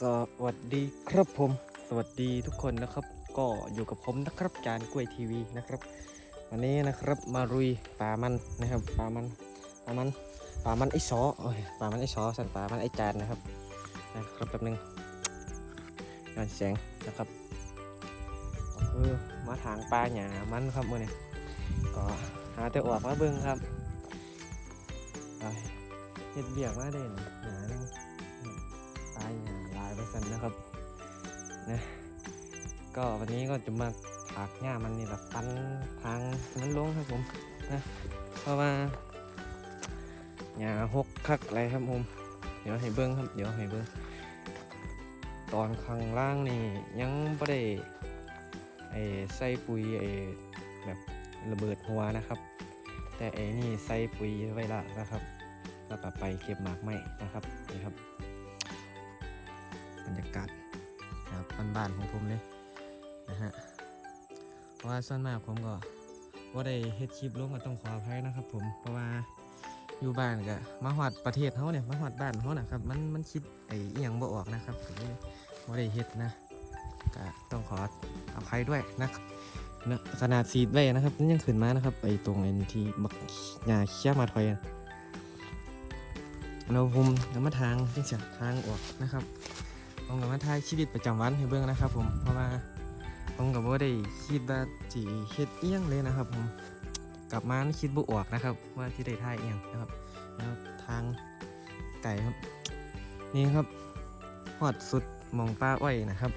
สวัสดีครับผม สวัสดีทุกคนนะครับ ก็อยู่กับผมนะครับจานกล้วยทีวีนะครับ วันนี้นะครับมารุยป่ามันนะครับป่ามันป่ามันป่ามันไอซอโอ้ยป่ามันไอซอสันป่ามันไอจานนะครับนะครับแป๊บนึงงานแสงนะครับก็คือมาทางปลาหยามันครับมื่อนี้ก็หาแต่ออกมาเบิ่งครับเห็ดเบียกมาเด่นหนาหนึงตายหาันนะครับนะก็วันนี้ก็จะมาถากหญ้ามันนี่แหละฟันทางนั้นลงครับผมนะเพราะว่าหญ้าหกคักอะไรครับผมเดี๋ยวให้เบิ้งครับเดี๋ยวให้เบิ้งตอนข้างล่างนี่ยังไม่ได้ไอ้ใส่ปุ๋ยไอ้แบบระเบิดหัวนะครับ แต่ไอ้นี่ใส่ปุ๋ยไว้ละนะครับแล้วก็ไปเก็บหมากไหมนะครับนี่ครับ บรรยากาศแบบบ้านๆของผมเลยนะฮะเพราะว่าส่วนมากผมก็ว่าได้เฮ็ดคลิปลงก็ต้องขออภัยนะครับผมเพราะว่าอยู่บ้านก็มาหอดประเทศเขาเนี่ยมาหอดบ้านเขานะครับมันมันคิดไอ้อหยังบ่ออกนะครับผมว่าได้เฮ็ดนะก็ต้องขออภัยด้วยนะครับนะขนาดซีดไว้นะครับนี่ยังขึ้นมานะครับไอ้ตรงไอ้ที่บักหญ้าเขี้ยมาถอยอะเราผมนำมาทางที่เสียทางออกนะครับ ผมกับมาถ่ายชีวิตประจำวันให้เบิ่งนะครับ ผมเพราะว่าผมกับว่าได้คิดว่าจีเฮ็ดเอียงเลยนะครับ ผมกลับมาคิดบุออกนะครับ ว่าที่ได้ถ่ายเอียงนะครับแล้วทางไก่ครับ นี่ครับหอดสุดหมองป้าอ้อยนะครับ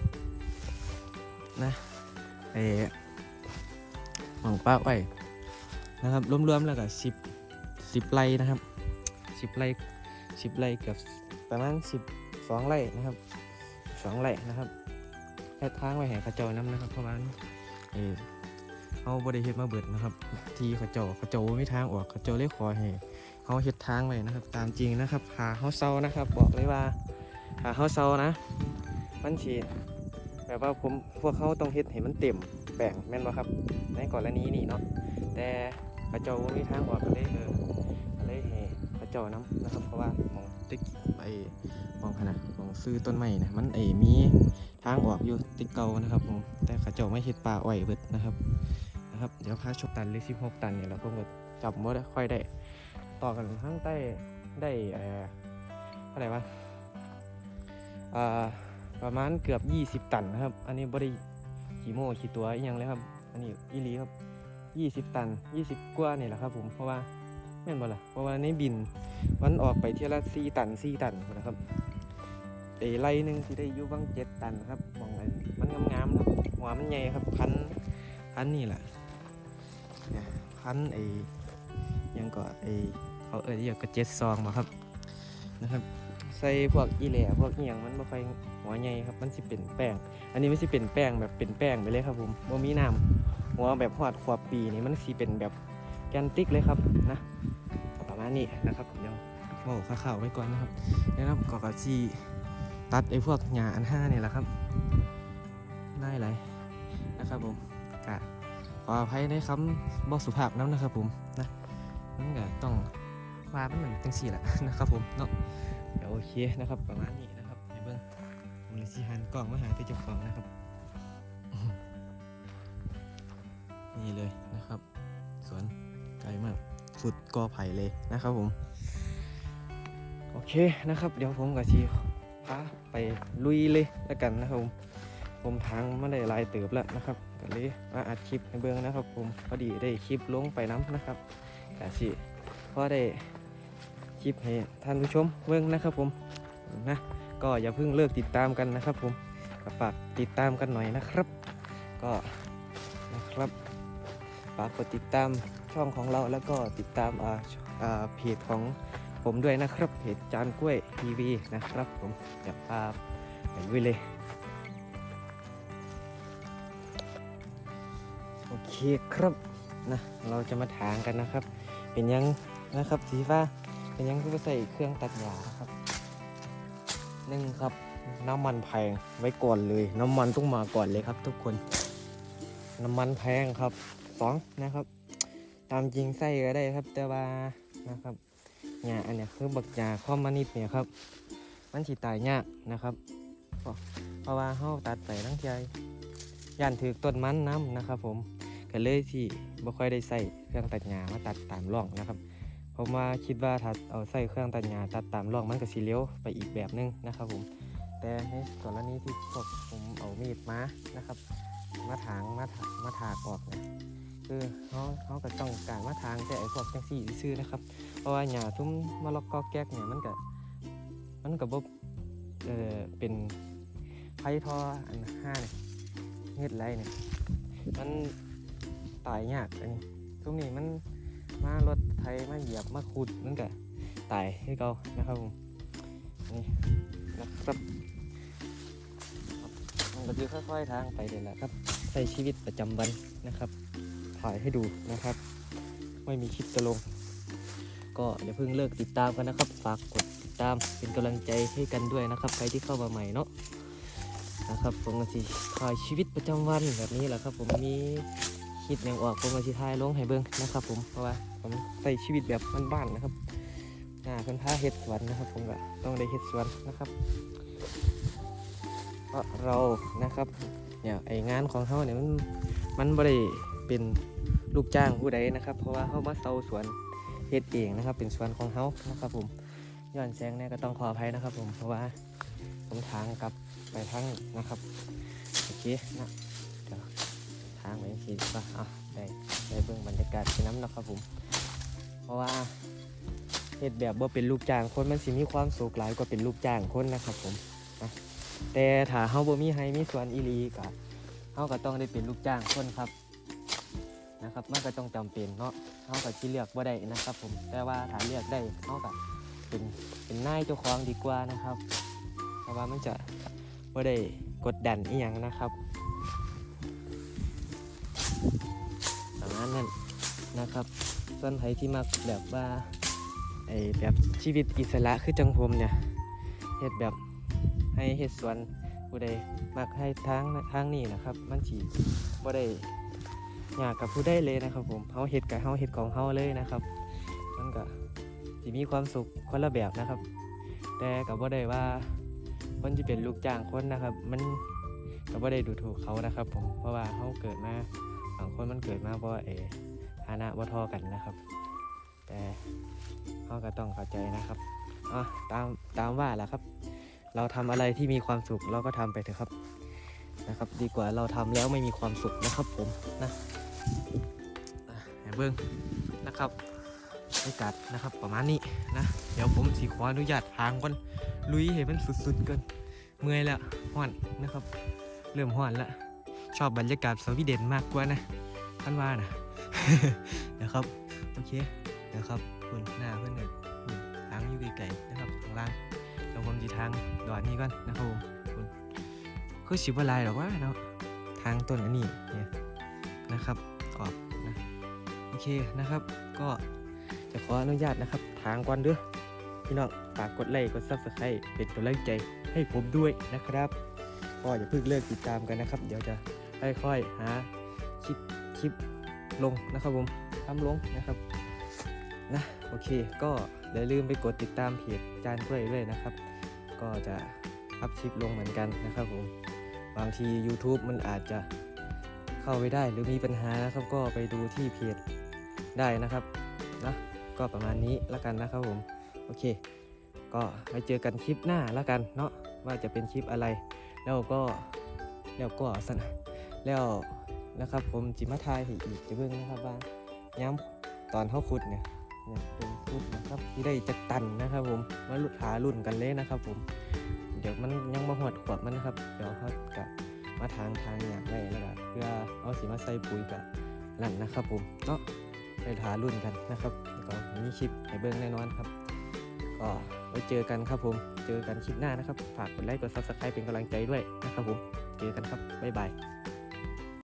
นะเอหมองป้าอ้อยนะครับรวมๆแล้วก็สิบสิบไร่นะครับสิบไร่สิบไร่เกือบประมาณสิบสองไร่นะครับ สองไร่นะครับแค่ทางไว้ให้เขาเจ้าน้ำนะครับเพราะว่าเออเขาบริเฮ็ดมาเบิดนะครับ ที่ขาเจ้าขาเจ้าไม่ทางออกขาเจ้าเลยขอให้เขาเฮ็ดทางไว้นะครับ ตามจริงนะครับหาเขาเซานะครับ บอกเลยว่าหาเขาเซานะ มันฉีแบบว่าผมพวกเขาต้องเฮ็ดให้มันเต็มแบ่งแม่นบ่ครับ ในกรณีนี้เนาะแต่ขาเจ้าบ่มีทางออกก็เลยเออเลยให้เขาเจ้าน้ำนะครับ เพราะว่ามองตึก ไปมองขนาดของซื้อต้นไม้นะมันเอมีทางออกอยู่ติดเก่านะครับผมแต่ขาเจ้าไม่เห็ดป่าอ้อยเบิดนะครับนะครับเดี๋ยวพาชกตันหรือ16ตันเนี่ยเราก็จับมด้ค่อยได้ ต่อกันข้างใต้ได้เอ่อเท่าไหร่วะอ่าประมาณเกือบ 20 ตันนะครับ อันนี้บริขี่โมขี่ตัวอหยังเลยครับ อันนี้อีลีครับ 20 ตัน 20 กว่านี่แหละครับผม เพราะว่า แม่นบ่ล่ะเพราะว่าในบิน มันออกไปเที่ยวละสี่ตันสี่ตันนะครับเอไลหนึ่งที่ได้อยู่บางเจ็ดตันครับมองไอ้มันงามๆครับหัวมันใหญ่ครับพันพันนี่แหละเนี่ยพันไอ้ยังก็ไอ้เขาเอ่ยเรียกกระเจ็ดซองมาครับนะครับ ใส่พวกอีแหล่พวกเอียงมันบ่ค่อยหัวใหญ่ครับ มันสิเป็นแป้ง อันนี้มันสิเป็นแป้งแบบเป็นแป้งไปเลยครับผมบ่มีน้ำหัวแบบหอดขวบปีนี่มันสิเป็นแบบ แกนติกเลยครับนะประมาณนี้นะครับเดี๋ยวโอ้ข้าข่าวไว้ก่อนนะครับนะครับก็กะจีตัดไอ้พวกหญ้าอันห้าเนี่ยแหละครับ ได้ไรนะครับผมกะขออภัยในคำบอกสุภาพน้ำนะครับผมนะมันก็ต้องว่าเป็นเหมือนจังสี่แหละนะครับผมเนาะเดี๋ยวโอเคนะครับประมาณนี้นะครับในเบื้องผมเลยสิหันกล้องมาหาที่เจ้าของนะครับ นี่เลยนะครับสวนไก ลมาก สุดกอไผ่เลยนะครับผม โอเคนะครับ เดี๋ยวผมกับชีพาไปลุยเลยแล้วกันนะครับผมผมทางไม่ได้ลายเติบแล้วนะครับก็เลยมาอัดคลิปในเบื้องนะครับ ผมพอดีได้คลิปลงไปน้ำนะครับกะชีพอได้คลิปให้ท่านผู้ชมเบื้องนะครับผมนะก็อย่าเพิ่งเลิกติดตามกันนะครับ ผมฝากติดตามกันหน่อยนะครับ ก็ ฝากกดติดตามช่องของเราแล้วก็ติดตามเพจของผมด้วยนะครับเพจจานกล้วยทีวีนะครับ ผมจะพาไปลุยเลยโอเคครับนะเราจะมาถางกันนะครับ เป็นยังนะครับสีฟ้าเป็นยังก็ใส่เครื่องตัดหญ้าครับหนึ่งครับน้ำมันแพงไว้ก่อนเลย น้ำมันต้องมาก่อนเลยครับ ทุกคน น้ำมันแพงครับ สองนะครับ ตามจริงไส้ก็ได้ครับ แต่ว่านะครับหญ้าอันนี้คือบักหญ้าข้อมมานิดเนี่ยครับ มันสิตายยากนะครับ เพราะเพราะว่าเฮาตัดไปทั้งเทียย่านถือต้นมันน้ำนะครับ ผมก็เลยที่บ่ค่อยได้ใส่เครื่องตัดหญ้ามาตัดตามร่องนะครับผมว่าคิดว่าถ้าเอาใส่เครื่องตัดหญ้าตัดตามร่องมันก็สิเลี้ยวไปอีกแบบนึงนะครับ ผม แต่ในกรณีที่ผมเอามีดมานะครับ มาถางมาถามาถากออกนี่ย คือเขาเขาก็ต้องการมาทางแต่ไอ้พวกจังซี่ซื่อนะครับ เพราะว่าหญ้าทุ่มมะละกอแก๊กเนี่ยมันก็มันก็บ่เออเป็นไผทออันห้าเนี่ยเฮ็ดไรเนี่ยมันตายยากอันนี้ทุกนี้มันมารถไถมาเหยียบมาขุดมันก็ตายให้เกานะครับผมนี่นะครับมันก็คือค่อยๆทางไปเลยแหละครับใช้ชีวิตประจำวันนะครับ ถ่ายให้ดูนะครับ ไม่มีคลิปจะลง ก็อย่าเพิ่งเลิกติดตามกันนะครับ ฝากกดติดตามเป็นกำลังใจให้กันด้วยนะครับ ใครที่เข้ามาใหม่เนาะนะครับผมก็สิถ่ายชีวิตประจำวันแบบนี้แหละครับ ผมมีคลิปอย่างออกผมก็สิถ่ายลงให้เบิ่งนะครับ ผมเพราะว่าผมใส่ชีวิตแบบบ้านๆนะครับอ่าเพิ่นพาเฮ็ดสวนนะครับ ผมก็ต้องได้เฮ็ดสวนนะครับเพราะเรานะครับเนี่ยไองานของเขาเนี่ยมันมันบ่ได้ เป็นลูกจ้างผู้ใดนะครับ เพราะว่าเขามาเซาสวนเฮ็ดเองนะครับ เป็นสวนของเฮานะครับผมย้อนแสงเนี่ยก็ต้องขออภัยนะครับ ผมเพราะว่าผมทางกลับไปทางนะครับโอเคนะเดี๋ยวทางไปสิก็อะได้ได้เบิ่งบรรยากาศที่น้ำนะครับผม เพราะว่าเฮ็ดแบบบ่าเป็นลูกจ้างคนมันสิมีความสุขหลายกว่าเป็นลูกจ้างคนนะครับผมนะแต่ถ้าเฮาบ่มีให้มีสวนอีลีก็เฮาก็ต้องได้เป็นลูกจ้างคนครับ นะครับมันก็ต้องจำเป็นเนาะเขากับที่เลือกว่าได้นะครับ ผมแต่ว่าถ้าเลือกได้เขากับเป็นเป็นนายเจ้าของดีกว่านะครับ เพราะว่ามันจะว่าได้กดดันอีหยังนะครับประมาณนั้นนะครับ ส่วนใครที่มักแบบว่าไอแบบชีวิตอิสระคือจังผมเนี่ยเฮ็ดแบบให้เฮ็ดสวนผู้ใดมักให้ทางทางนี้นะครับ มันฉีบ่ได้ ยากกับผู้ได้เลยนะครับ ผมเฮาเห็ดกับเฮาเห็ดของเฮาเลยนะครับ มันก็สิมีความสุขคนละแบบนะครับ แต่กับว่าได้ว่าคนที่เป็นลูกจ้างคนนะครับ มันกับว่าได้ดูถูกเขานะครับ ผมเพราะว่าเขาเกิดมาบางคนมันเกิดมาเพราะเอฐานะว่าทอกันนะครับ แต่เขาก็ต้องเข้าใจนะครับอะตามตามว่าแหละครับ เราทำอะไรที่มีความสุขเราก็ทำไปเถอะครับนะครับ ดีกว่าเราทำแล้วไม่มีความสุขนะครับผมนะ ให้เบิ้งนะครับบรรยากาศนะครับประมาณนี้นะ เดี๋ยวผมสีขออนุญาตทางก่อนลุยให้มันสุดๆเกินเมื่อยแล้วห้อนนะครับ เริ่มห้อนแล้วชอบบรรยากาศสวีเดนมากกว่านะท่านว่านะนะครับโอเคเดี๋ยวครับเพื่อนหน้าเพื่อนหนึ่งทางอยู่ไกลๆนะครับข้างล่างเดี๋ยวผมจะทางดอนนี้ก่อนนะครับผมคุณคือชิบอะไรหรอกว่าเนาะทางต้นอันนี้เนี่ยนะครับ เคนะครับ ก็จะขออนุญาตนะครับ ทางก่อนเด้อพี่น้องฝากกดไลค์กดซับสไครต์เป็นกำลังใจให้ผมด้วยนะครับก็อย่าเพิ่งเลิกติดตามกันนะครับ เดี๋ยวจะค่อยๆหาคลิปคลิปลงนะครับผมทำลงนะครับนะโอเค ก็อย่าลืมไปกดติดตามเพจจานกล้วยด้วยนะครับ ก็จะอัพคลิปลงเหมือนกันนะครับผมบางที YouTube มันอาจจะเข้าไปได้หรือมีปัญหานะครับ ก็ไปดูที่เพจ ได้นะครับนะก็ประมาณนี้แล้วกันนะครับผมโอเค ก็ไว้เจอกันคลิปหน้าแล้วกันเนาะว่าจะเป็นคลิปอะไร แล้วก็แล้วก็สนะแล้วนะครับผมจิมาทายให้อีกจะเบิ่งนะครับว่าย้ำตอนเขาขุดเนี่ยเนี่ยเป็นขุดนะครับที่ได้จักตันนะครับ ผมมาลุดหารุ่นกันเลยนะครับ ผม เดี๋ยวมันยังมาหดขวบมันนะครับเดี๋ยวเขากะมาทางทางอย่างไรแล้วก็เพื่อเอาสีมาใส่ปุ๋ยกับนั่นนะครับผมเนาะ ไปหารุ่นกันนะครับแล้วก็มีคลิปให้เบิ้งแน่นอนครับ ก็ไว้เจอกันครับผม เจอกันคลิปหน้านะครับ ฝากกดไลค์กดซับสไครป์เป็นกำลังใจด้วยนะครับผม เจอกันครับ บ๊ายบาย